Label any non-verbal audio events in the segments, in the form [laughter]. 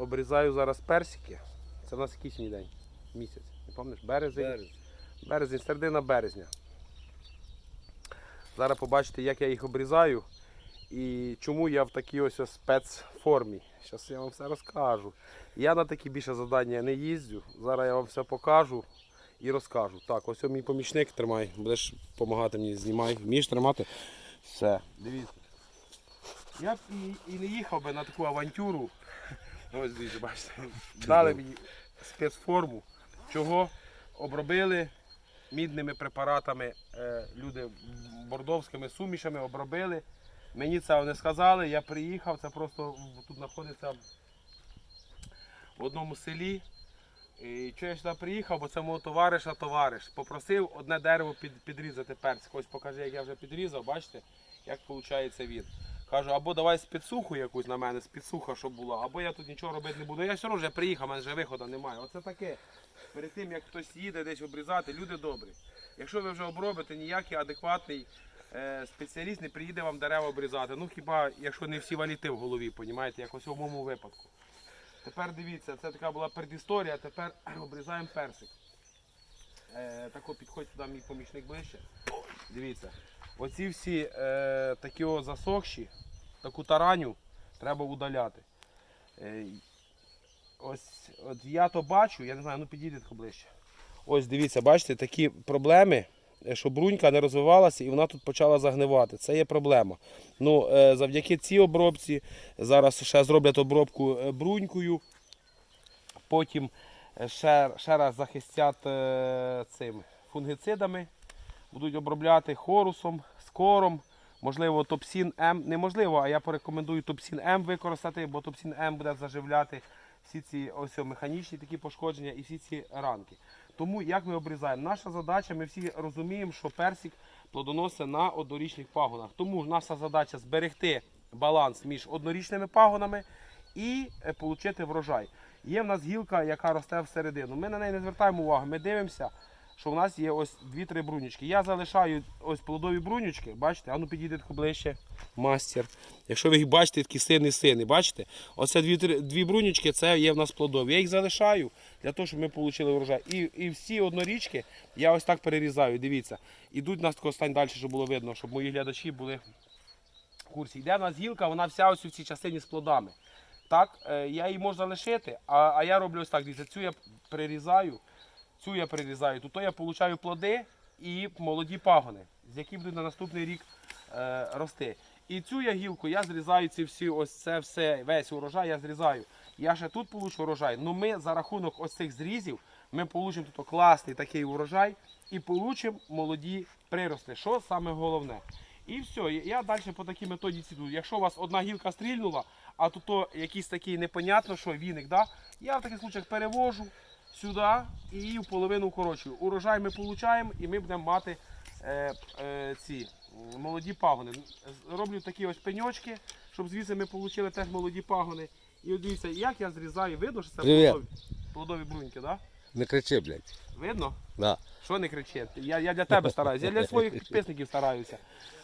обрізаю зараз персики. Це в нас який сьогодні день? Місяць. Не пам'ятаєш? Березень. Березень. Березень, середина березня. Зараз побачите, як я їх обрізаю і чому я в такій ось спецформі. Зараз я вам все розкажу. Я на такі більше завдання не їздю. Зараз я вам все покажу і розкажу. Так, ось мій помічник тримай, будеш допомагати мені, знімай. Вмієш тримати? Все. Дивіться. Я б і, і не їхав би на таку авантюру. Ось дивіться, бачите. Дали мені спецформу. Чого? Обробили мідними препаратами, е, люди бордовськими сумішами обробили. Мені це не сказали, я приїхав, це просто тут знаходиться в одному селі. І чого я сюди приїхав, бо це мого товариша товариш. Попросив одне дерево під, підрізати персик. Ось покажи, як я вже підрізав, бачите, як виходить він. Кажу, або давай спецуху якусь на мене, спецуха, щоб була, або я тут нічого робити не буду. Я все одно вже приїхав, в мене вже виходу немає. Оце таке. Перед тим як хтось їде десь обрізати, люди добрі. Якщо ви вже обробите, ніякий адекватний е, спеціаліст не приїде вам дерева обрізати. Ну хіба якщо не всі валіти в голові, понімаєте, як ось у моєму випадку. Тепер дивіться, це така була предісторія, тепер [clears throat] обрізаємо персик. Е, тако підходь сюди мій помічник ближче. Дивіться. Оці всі е, такі о засохші, таку тараню треба удаляти. Е, ось от я то бачу, я не знаю, ну підійдіть ближче. Ось дивіться, бачите, такі проблеми, е, що брунька не розвивалася і вона тут почала загнивати. Це є проблема. Ну, е, завдяки цій обробці зараз ще зроблять обробку е, брунькою, потім ще, ще раз захистять цим фунгицидами, будуть обробляти хорусом, скором. Можливо, топсін М. Неможливо, а я порекомендую топсін М використати, бо топсін М буде заживляти всі ці ось механічні такі пошкодження і всі ці ранки. Тому як ми обрізаємо? Наша задача, ми всі розуміємо, що персик плодоносить на однорічних пагонах. Тому наша задача зберегти баланс між однорічними пагонами і е, отримати врожай. Є в нас гілка, яка росте всередину. Ми на неї не звертаємо увагу. Ми дивимося, що в нас є ось дві-три брунючки. Я залишаю ось плодові брунючки, бачите, а ну підійде ближче, мастер. Якщо ви їх бачите, такі сини сини, бачите? Оце дві, дві брунючки, це є в нас плодові. Я їх залишаю для того, щоб ми отримали врожай. І, і всі однорічки я ось так перерізаю. Дивіться. Ідуть нас тако стань далі, щоб було видно, щоб мої глядачі були в курсі. Йде в нас гілка, вона вся ось у цій частині з плодами. Так, е, я її можу залишити, а, а я роблю ось так. Дивіться, цю я перерізаю, цю я перерізаю. Тут я получаю плоди і молоді пагони, з які будуть на наступний рік е, рости. І цю я гілку я зрізаю ці всі, ось це все, весь урожай я зрізаю. Я ще тут получу урожай. Ну ми за рахунок ось цих зрізів ми получимо тут класний такий урожай і получимо молоді прирости. Що саме головне? І все, я- далі по такій методиці йду. Якщо у вас одна гілка стрільнула, а тут якийсь такий непонятно, що віник, да? я в таких случаях перевожу сюди і її в половину укорочую. Урожай ми отримуємо і ми будемо мати е, е, ці молоді пагони. Роблю такі ось пеньочки, щоб звідси ми отримали теж молоді пагони. І от дивіться, як я зрізаю, видно, що це Привіт. плодові, плодові бруньки, да? Не кричи, блядь. Видно? Да. Що не кричить? Я, я для тебе стараюся, я для своїх підписників стараюся.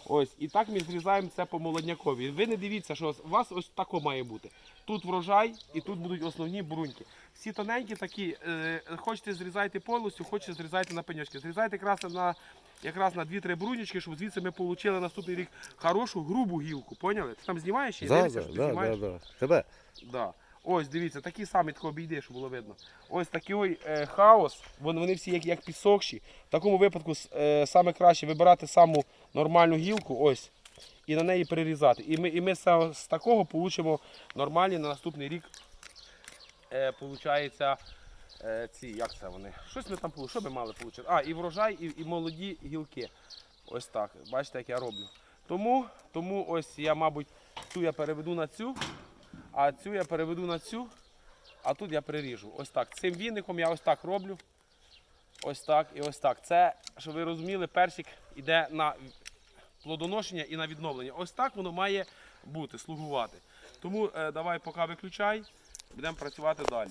Ось, і так ми зрізаємо це по молоднякові. Ви не дивіться, що у вас ось тако має бути. Тут врожай і тут будуть основні бруньки. Всі тоненькі такі, е, хочете зрізайте повністю, хочете зрізайте на пеньочки. Зрізайте якраз на, якраз на 2-3 брунючки, щоб звідси ми отримали наступний рік хорошу грубу гілку. Поняли? Ти там знімаєш? Да, Дивишся, що ти знімаєш? да. Тебе. Да. Ось, дивіться, такі самі тако обійди, щоб було видно. Ось такий ой, е, хаос, вони, вони всі як, як підсохші. В такому випадку е, саме краще вибирати саму нормальну гілку, ось, і на неї перерізати. І ми, і ми з, такого получимо нормальні на наступний рік. Е, получається, е, ці, як це вони? Щось ми там що ми мали отримати? А, і врожай, і, і молоді гілки. Ось так. Бачите, як я роблю. Тому, тому ось я, мабуть, цю я переведу на цю, а цю я переведу на цю, а тут я приріжу. Ось так. Цим віником я ось так роблю. Ось так і ось так. Це, щоб ви розуміли, персик йде на плодоношення і на відновлення. Ось так воно має бути, слугувати. Тому е, давай поки виключай, будемо працювати далі.